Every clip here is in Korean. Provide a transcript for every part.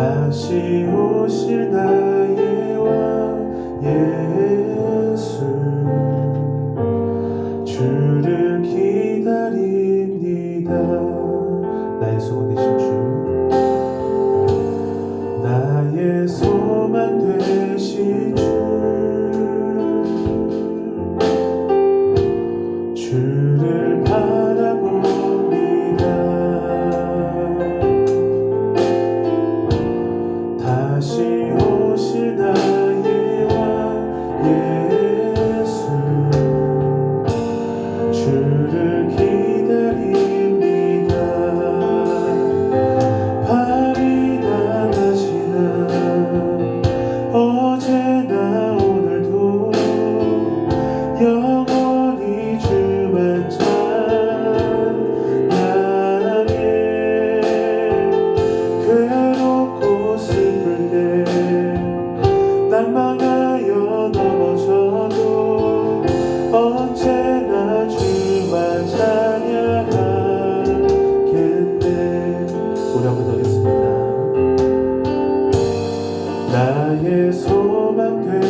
다시 오실 나의 왕 예 주를 소망 되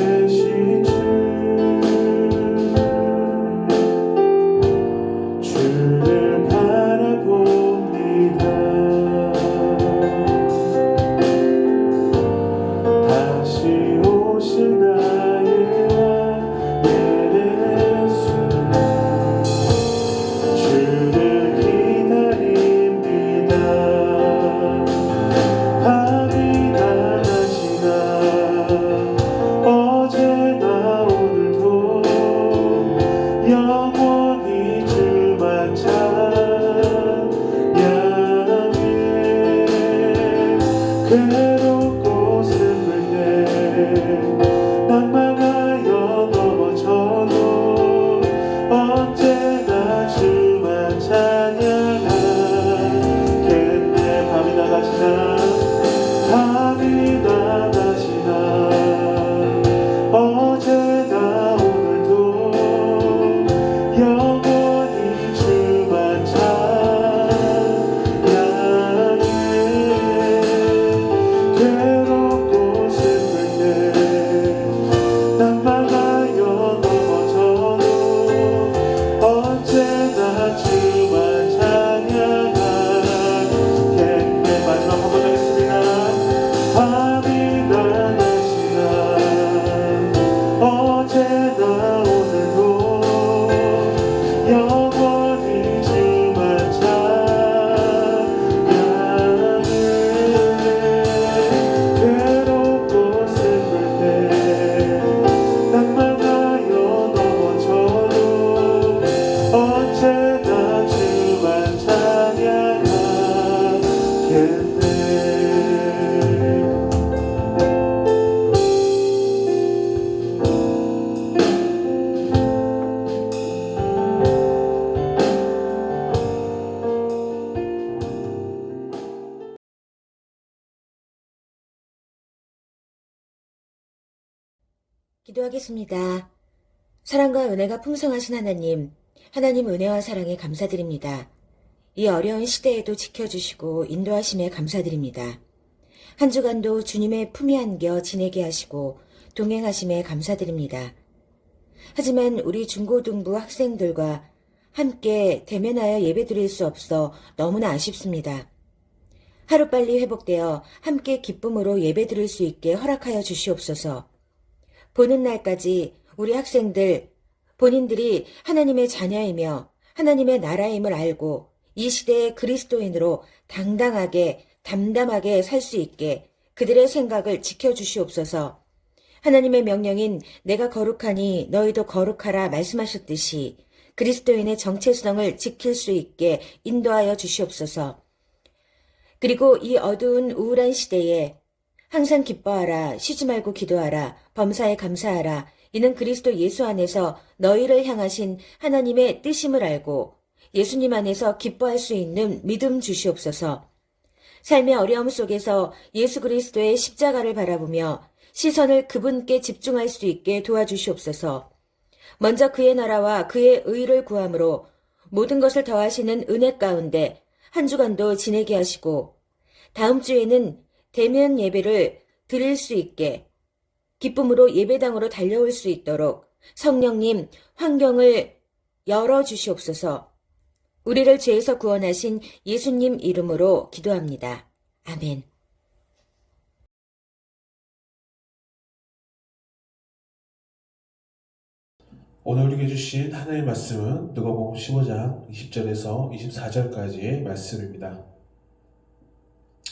Yeah. 기도하겠습니다. 사랑과 은혜가 풍성하신 하나님, 하나님 은혜와 사랑에 감사드립니다. 이 어려운 시대에도 지켜주시고 인도하심에 감사드립니다. 한 주간도 주님의 품에 안겨 지내게 하시고 동행하심에 감사드립니다. 하지만 우리 중고등부 학생들과 함께 대면하여 예배드릴 수 없어 너무나 아쉽습니다. 하루빨리 회복되어 함께 기쁨으로 예배드릴 수 있게 허락하여 주시옵소서. 보는 날까지 우리 학생들 본인들이 하나님의 자녀이며 하나님의 나라임을 알고 이 시대의 그리스도인으로 당당하게 담담하게 살 수 있게 그들의 생각을 지켜주시옵소서. 하나님의 명령인 내가 거룩하니 너희도 거룩하라 말씀하셨듯이 그리스도인의 정체성을 지킬 수 있게 인도하여 주시옵소서. 그리고 이 어두운 우울한 시대에 항상 기뻐하라, 쉬지 말고 기도하라, 범사에 감사하라. 이는 그리스도 예수 안에서 너희를 향하신 하나님의 뜻임을 알고 예수님 안에서 기뻐할 수 있는 믿음 주시옵소서. 삶의 어려움 속에서 예수 그리스도의 십자가를 바라보며 시선을 그분께 집중할 수 있게 도와주시옵소서. 먼저 그의 나라와 그의 의를 구함으로 모든 것을 더하시는 은혜 가운데 한 주간도 지내게 하시고 다음 주에는 대면 예배를 드릴 수 있게 기쁨으로 예배당으로 달려올 수 있도록 성령님 환경을 열어 주시옵소서. 우리를 죄에서 구원하신 예수님 이름으로 기도합니다. 아멘. 오늘 우리에게 주신 하나님의 말씀은 누가복음 15장 20절에서 24절까지의 말씀입니다.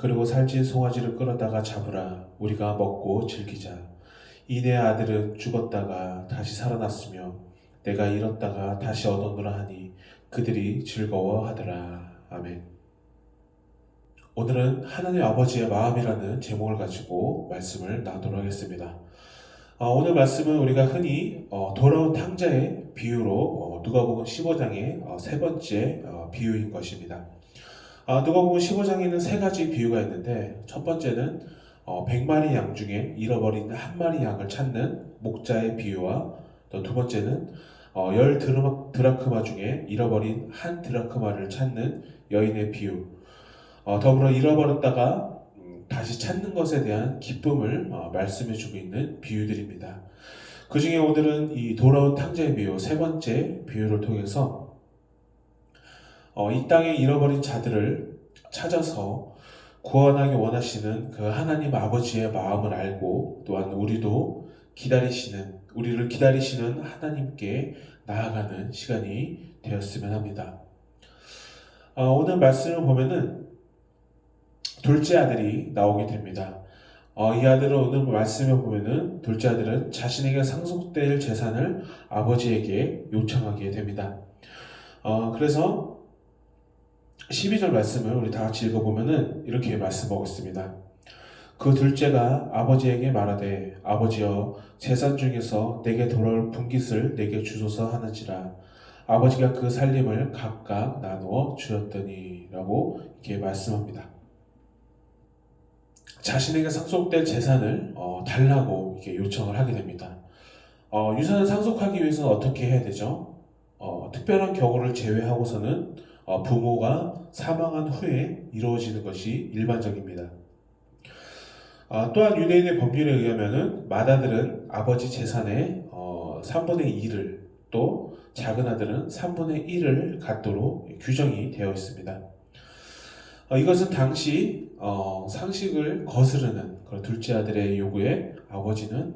그리고 살찐 송아지를 끌어다가 잡으라. 우리가 먹고 즐기자. 이내 아들은 죽었다가 다시 살아났으며 내가 잃었다가 다시 얻었노라 하니 그들이 즐거워하더라. 아멘. 오늘은 하나님 아버지의 마음이라는 제목을 가지고 말씀을 나누도록 하겠습니다. 어, 오늘 말씀은 우리가 흔히 어, 돌아온 탕자의 비유로 어, 누가복음 15장의 어, 세 번째 어, 비유인 것입니다. 아, 누가복음 15장에는 세 가지 비유가 있는데 첫 번째는 어, 100마리 양 중에 잃어버린 한 마리 양을 찾는 목자의 비유와 또 두 번째는 어, 열 드라크마 중에 잃어버린 한 드라크마를 찾는 여인의 비유 어, 더불어 잃어버렸다가 음, 다시 찾는 것에 대한 기쁨을 어, 말씀해주고 있는 비유들입니다. 그 중에 오늘은 이 돌아온 탕자의 비유 세 번째 비유를 통해서 어, 이 땅에 잃어버린 자들을 찾아서 구원하기 원하시는 그 하나님 아버지의 마음을 알고 또한 우리도 기다리시는 우리를 기다리시는 하나님께 나아가는 시간이 되었으면 합니다. 어, 오늘 말씀을 보면은 둘째 아들이 나오게 됩니다. 어, 이 아들은 오늘 말씀에 보면은 둘째 아들은 자신에게 상속될 재산을 아버지에게 요청하게 됩니다. 어, 그래서 12절 말씀을 우리 다 같이 읽어보면은 이렇게 말씀하고 있습니다. 그 둘째가 아버지에게 말하되 아버지여 재산 중에서 내게 돌아올 분깃을 내게 주소서 하는지라 아버지가 그 살림을 각각 나누어 주었더니라고 이렇게 말씀합니다. 자신에게 상속될 재산을 어, 달라고 이렇게 요청을 하게 됩니다. 어, 유산을 상속하기 위해서는 어떻게 해야 되죠? 어, 특별한 경우를 제외하고서는 어, 부모가 사망한 후에 이루어지는 것이 일반적입니다. 아, 또한 유대인의 법률에 의하면은 맏아들은 아버지 재산의 어, 3분의 2를 또 작은 아들은 3분의 1을 갖도록 규정이 되어 있습니다. 어, 이것은 당시 어, 상식을 거스르는 둘째 아들의 요구에 아버지는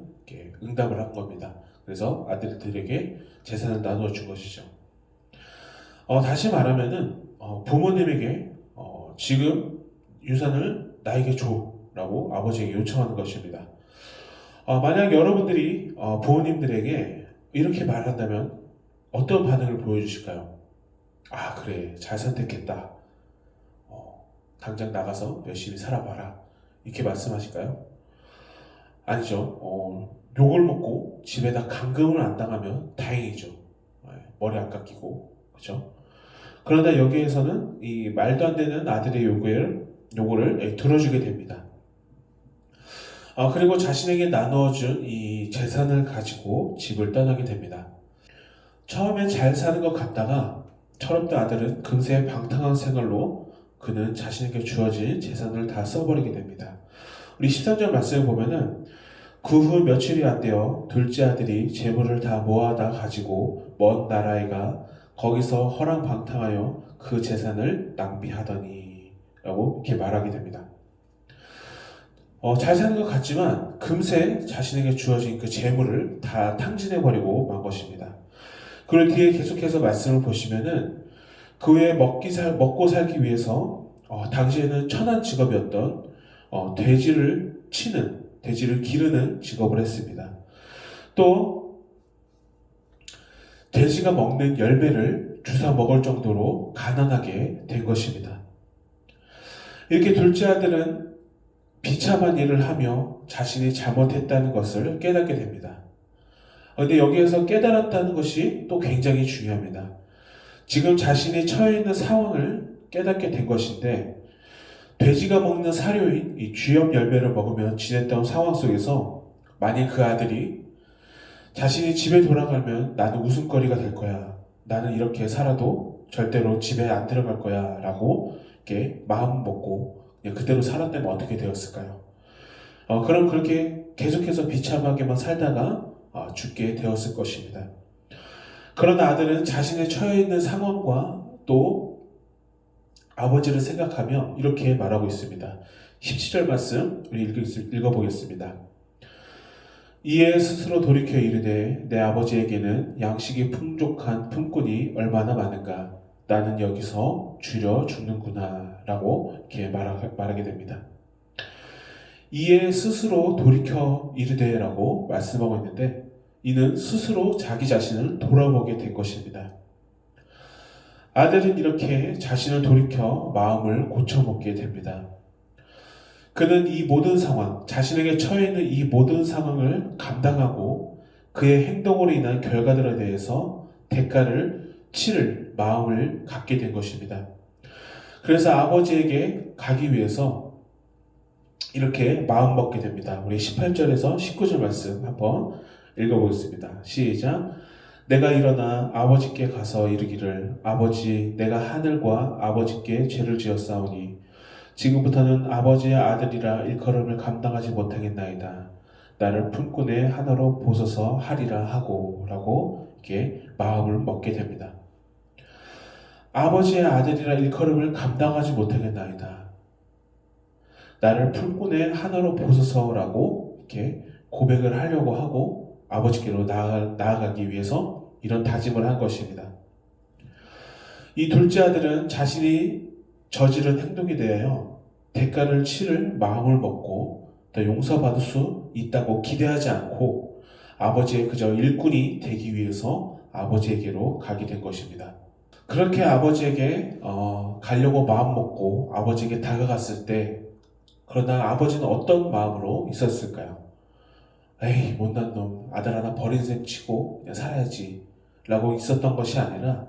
응답을 한 겁니다. 그래서 아들들에게 재산을 나누어 준 것이죠. 어, 다시 말하면은 어, 부모님에게 어, 지금 유산을 나에게 줘라고 아버지에게 요청하는 것입니다. 어, 만약 여러분들이 어, 부모님들에게 이렇게 말한다면 어떤 반응을 보여주실까요? 아 그래 잘 선택했다. 어, 당장 나가서 열심히 살아봐라. 이렇게 말씀하실까요? 아니죠. 어, 욕을 먹고 집에다 감금을 안 당하면 다행이죠. 네, 머리 안 깎이고 그렇죠? 그러나 여기에서는 이 말도 안 되는 아들의 요구를 요구를 들어주게 됩니다. 아, 그리고 자신에게 나누어준 이 재산을 가지고 집을 떠나게 됩니다. 처음엔 잘 사는 것 같다가 철없던 아들은 금세 방탕한 생활로 그는 자신에게 주어진 재산을 다 써버리게 됩니다. 우리 13절 말씀을 보면은 그 후 며칠이 안 되어 둘째 아들이 재물을 다 모아다 가지고 먼 나라에 가 거기서 허랑방탕하여 그 재산을 낭비하더니 라고 이렇게 말하게 됩니다. 어, 잘 사는 것 같지만 금세 자신에게 주어진 그 재물을 다 탕진해 버리고 만 것입니다. 그리고 뒤에 계속해서 말씀을 보시면은 그 외에 먹기 살, 먹고 살기 위해서 어, 당시에는 천한 직업이었던 어, 돼지를 치는, 돼지를 기르는 직업을 했습니다. 또 돼지가 먹는 열매를 주사 먹을 정도로 가난하게 된 것입니다. 이렇게 둘째 아들은 비참한 일을 하며 자신이 잘못했다는 것을 깨닫게 됩니다. 그런데 여기에서 깨달았다는 것이 또 굉장히 중요합니다. 지금 자신이 처해 있는 상황을 깨닫게 된 것인데 돼지가 먹는 사료인 이 쥐염 열매를 먹으며 지냈던 상황 속에서 만일 그 아들이 자신이 집에 돌아가면 나는 웃음거리가 될 거야. 나는 이렇게 살아도 절대로 집에 안 들어갈 거야. 라고 이렇게 마음 먹고 그냥 그대로 살았다면 어떻게 되었을까요? 어, 그럼 그렇게 계속해서 비참하게만 살다가 어, 죽게 되었을 것입니다. 그러나 아들은 자신의 처해 있는 상황과 또 아버지를 생각하며 이렇게 말하고 있습니다. 17절 말씀 우리 읽- 읽어보겠습니다. 이에 스스로 돌이켜 이르되 내 아버지에게는 양식이 풍족한 품꾼이 얼마나 많은가 나는 여기서 줄여 죽는구나 라고 이렇게 말하, 말하게 됩니다. 이에 스스로 돌이켜 이르되 라고 말씀하고 있는데 이는 스스로 자기 자신을 돌아보게 된 것입니다. 아들은 이렇게 자신을 돌이켜 마음을 고쳐먹게 됩니다. 그는 이 모든 상황, 자신에게 처해 있는 이 모든 상황을 감당하고 그의 행동으로 인한 결과들에 대해서 대가를 치를 마음을 갖게 된 것입니다. 그래서 아버지에게 가기 위해서 이렇게 마음 먹게 됩니다. 우리 18절에서 19절 말씀 한번 읽어보겠습니다. 시작. 내가 일어나 아버지께 가서 이르기를 아버지 내가 하늘과 아버지께 죄를 지었사오니 지금부터는 아버지의 아들이라 일컬음을 감당하지 못하겠나이다. 나를 품꾼 의 하나로 보소서 하리라 하고 라고 이렇게 마음을 먹게 됩니다. 아버지의 아들이라 일컬음을 감당하지 못하겠나이다. 나를 품꾼 의 하나로 보소서라고 이렇게 고백을 하려고 하고 아버지께로 나아가, 나아가기 위해서 이런 다짐을 한 것입니다. 이 둘째 아들은 자신이 저지른 행동에 대하여 대가를 치를 마음을 먹고 더 용서받을 수 있다고 기대하지 않고 아버지의 그저 일꾼이 되기 위해서 아버지에게로 가게 된 것입니다. 그렇게 아버지에게 어, 가려고 마음 먹고 아버지에게 다가갔을 때 그러나 아버지는 어떤 마음으로 있었을까요? 에이 못난 놈 아들 하나 버린 셈 치고 살아야지 라고 있었던 것이 아니라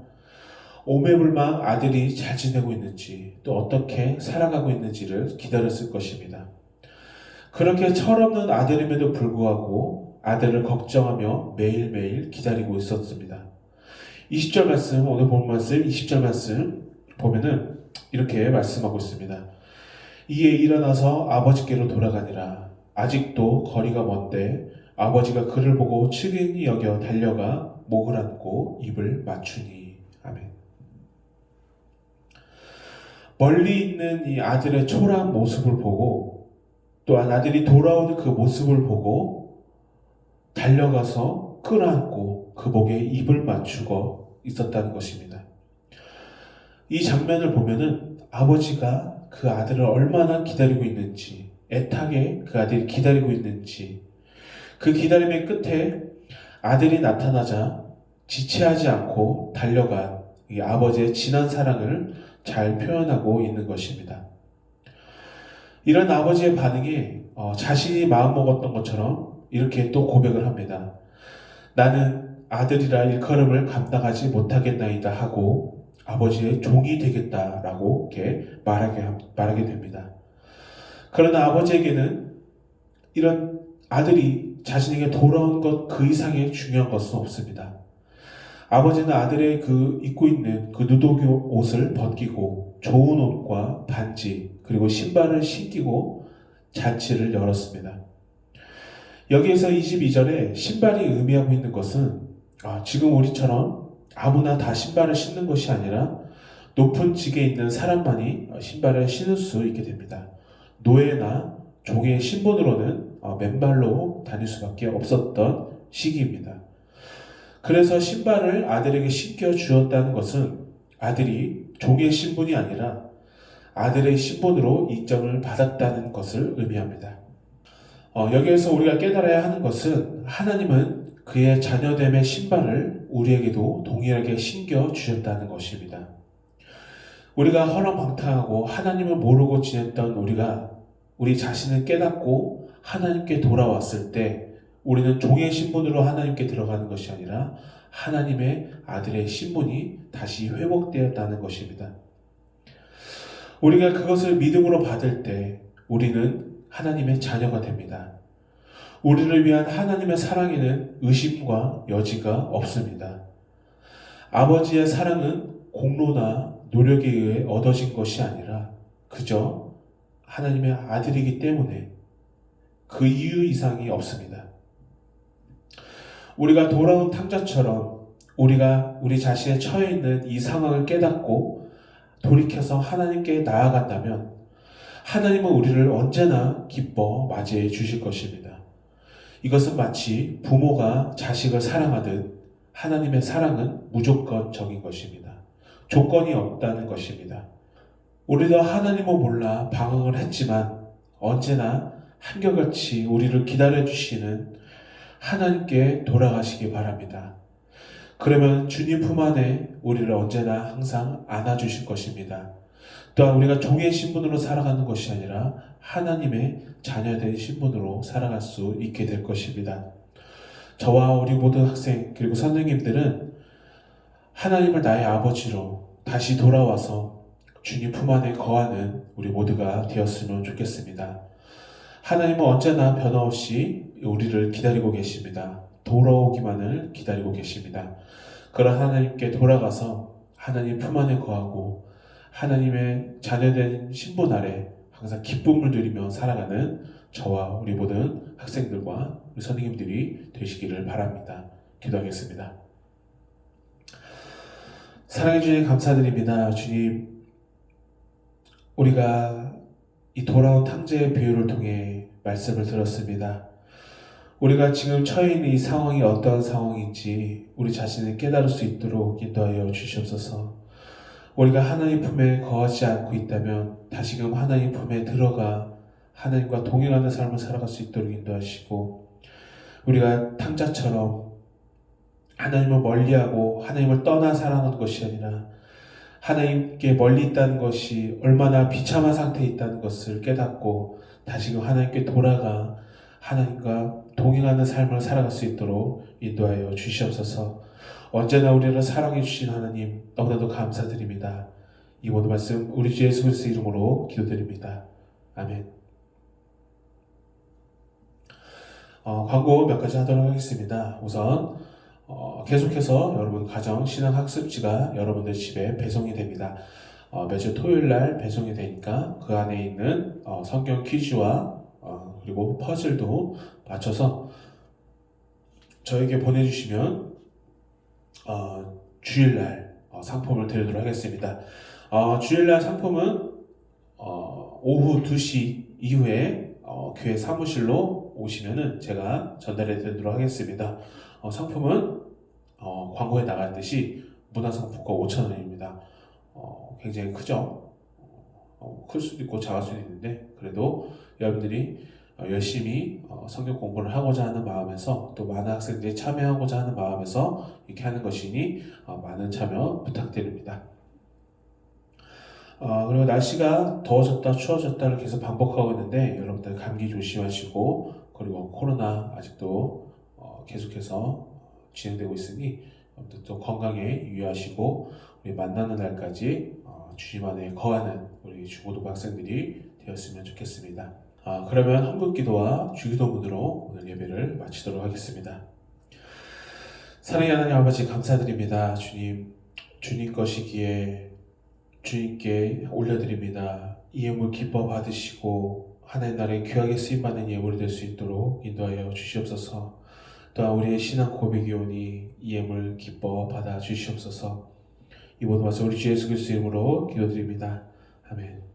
오매불망 아들이 잘 지내고 있는지 또 어떻게 살아가고 있는지를 기다렸을 것입니다. 그렇게 철없는 아들임에도 불구하고 아들을 걱정하며 매일매일 기다리고 있었습니다. 20절 말씀, 오늘 본 말씀, 20절 말씀 보면은 이렇게 말씀하고 있습니다. 이에 일어나서 아버지께로 돌아가니라. 아직도 거리가 먼데 아버지가 그를 보고 측은히 여겨 달려가 목을 안고 입을 맞추니. 아멘. 멀리 있는 이 아들의 초라한 모습을 보고 또한 아들이 돌아오는 그 모습을 보고 달려가서 끌어안고 그 목에 입을 맞추고 있었다는 것입니다. 이 장면을 보면은 아버지가 그 아들을 얼마나 기다리고 있는지, 애타게 그 아들이 기다리고 있는지, 그 기다림의 끝에 아들이 나타나자 지체하지 않고 달려간 이 아버지의 진한 사랑을 잘 표현하고 있는 것입니다. 이런 아버지의 반응에 어, 자신이 마음먹었던 것처럼 이렇게 또 고백을 합니다. 나는 아들이라 일컬음을 감당하지 못하겠나이다 하고 아버지의 종이 되겠다라고 이렇게 말하게, 말하게 됩니다. 그러나 아버지에게는 이런 아들이 자신에게 돌아온 것 그 이상의 중요한 것은 없습니다. 아버지는 아들의 그 입고 있는 그 누더기 옷을 벗기고 좋은 옷과 반지 그리고 신발을 신기고 잔치를 열었습니다. 여기에서 22절에 신발이 의미하고 있는 것은 아, 지금 우리처럼 아무나 다 신발을 신는 것이 아니라 높은 직에 있는 사람만이 신발을 신을 수 있게 됩니다. 노예나 종의 신분으로는 어, 맨발로 다닐 수밖에 없었던 시기입니다. 그래서 신발을 아들에게 신겨 주었다는 것은 아들이 종의 신분이 아니라 아들의 신분으로 인정을 받았다는 것을 의미합니다. 어, 여기에서 우리가 깨달아야 하는 것은 하나님은 그의 자녀됨의 신발을 우리에게도 동일하게 신겨 주셨다는 것입니다. 우리가 허랑방탕하고 하나님을 모르고 지냈던 우리가 우리 자신을 깨닫고 하나님께 돌아왔을 때 우리는 종의 신분으로 하나님께 들어가는 것이 아니라 하나님의 아들의 신분이 다시 회복되었다는 것입니다. 우리가 그것을 믿음으로 받을 때 우리는 하나님의 자녀가 됩니다. 우리를 위한 하나님의 사랑에는 의심과 여지가 없습니다. 아버지의 사랑은 공로나 노력에 의해 얻어진 것이 아니라 그저 하나님의 아들이기 때문에 그 이유 이상이 없습니다. 우리가 돌아온 탕자처럼 우리가 우리 자신의 처해 있는 이 상황을 깨닫고 돌이켜서 하나님께 나아간다면 하나님은 우리를 언제나 기뻐 맞이해 주실 것입니다. 이것은 마치 부모가 자식을 사랑하듯 하나님의 사랑은 무조건적인 것입니다. 조건이 없다는 것입니다. 우리도 하나님을 몰라 방황을 했지만 언제나 한결같이 우리를 기다려 주시는 하나님께 돌아가시기 바랍니다. 그러면 주님 품 안에 우리를 언제나 항상 안아주실 것입니다. 또한 우리가 종의 신분으로 살아가는 것이 아니라 하나님의 자녀된 신분으로 살아갈 수 있게 될 것입니다. 저와 우리 모든 학생 그리고 선생님들은 하나님을 나의 아버지로 다시 돌아와서 주님 품 안에 거하는 우리 모두가 되었으면 좋겠습니다. 하나님은 언제나 변함없이 우리를 기다리고 계십니다. 돌아오기만을 기다리고 계십니다. 그런 하나님께 돌아가서 하나님 품 안에 거하고 하나님의 자녀된 신분 아래 항상 기쁨을 누리며 살아가는 저와 우리 모든 학생들과 우리 선생님들이 되시기를 바랍니다. 기도하겠습니다. 사랑해 주님 감사드립니다. 주님, 우리가 이 돌아온 탕제의 비유를 통해 말씀을 들었습니다. 우리가 지금 처해 있는 이 상황이 어떠한 상황인지 우리 자신을 깨달을 수 있도록 인도하여 주시옵소서. 우리가 하나님 품에 거하지 않고 있다면 다시금 하나님 품에 들어가 하나님과 동행하는 삶을 살아갈 수 있도록 인도하시고 우리가 탕자처럼 하나님을 멀리하고 하나님을 떠나 살아가는 것이 아니라 하나님께 멀리 있다는 것이 얼마나 비참한 상태에 있다는 것을 깨닫고 다시금 하나님께 돌아가 하나님과 동행하는 삶을 살아갈 수 있도록 인도하여 주시옵소서. 언제나 우리를 사랑해 주신 하나님 너무나도 감사드립니다. 이 모든 말씀 우리 주 예수 그리스도 이름으로 기도드립니다. 아멘. 어, 광고 몇 가지 하도록 하겠습니다. 우선 어, 계속해서 여러분 가정 신앙 학습지가 여러분들 집에 배송이 됩니다. 어, 매주 토요일 날 배송이 되니까 그 안에 있는 어, 성경 퀴즈와 어, 그리고 퍼즐도 맞춰서 저에게 보내주시면 어, 주일날 어, 상품을 드리도록 하겠습니다. 어, 주일날 상품은 어, 오후 2시 이후에 어, 교회 사무실로 오시면은 제가 전달해 드리도록 하겠습니다. 어, 상품은 어, 광고에 나갔듯이 문화상품권 5,000원입니다. 어, 굉장히 크죠? 어, 클 수도 있고 작을 수도 있는데 그래도 여러분들이 어, 열심히 어, 성경 공부를 하고자 하는 마음에서 또 많은 학생들이 참여하고자 하는 마음에서 이렇게 하는 것이니 어, 많은 참여 부탁드립니다. 어, 그리고 날씨가 더워졌다 추워졌다를 계속 반복하고 있는데 여러분들 감기 조심하시고 그리고 코로나 아직도 어, 계속해서 진행되고 있으니 또 건강에 유의하시고 우리 만나는 날까지 어, 주님 안에 거하는 우리 중고등부 학생들이 되었으면 좋겠습니다. 아, 그러면 한국기도와 주기도문으로 오늘 예배를 마치도록 하겠습니다. 사랑의 하나님 아버지 감사드립니다. 주님, 주님 것이기에 주님께 올려드립니다. 이 예물 기뻐 받으시고 하나님 나라에 귀하게 쓰임받는 예물이 될 수 있도록 인도하여 주시옵소서. 또한 우리의 신앙 고백이 오니 이 예물 기뻐 받아 주시옵소서. 이 모든 말씀 우리 주 예수 그리스도 이름으로 기도드립니다. 아멘.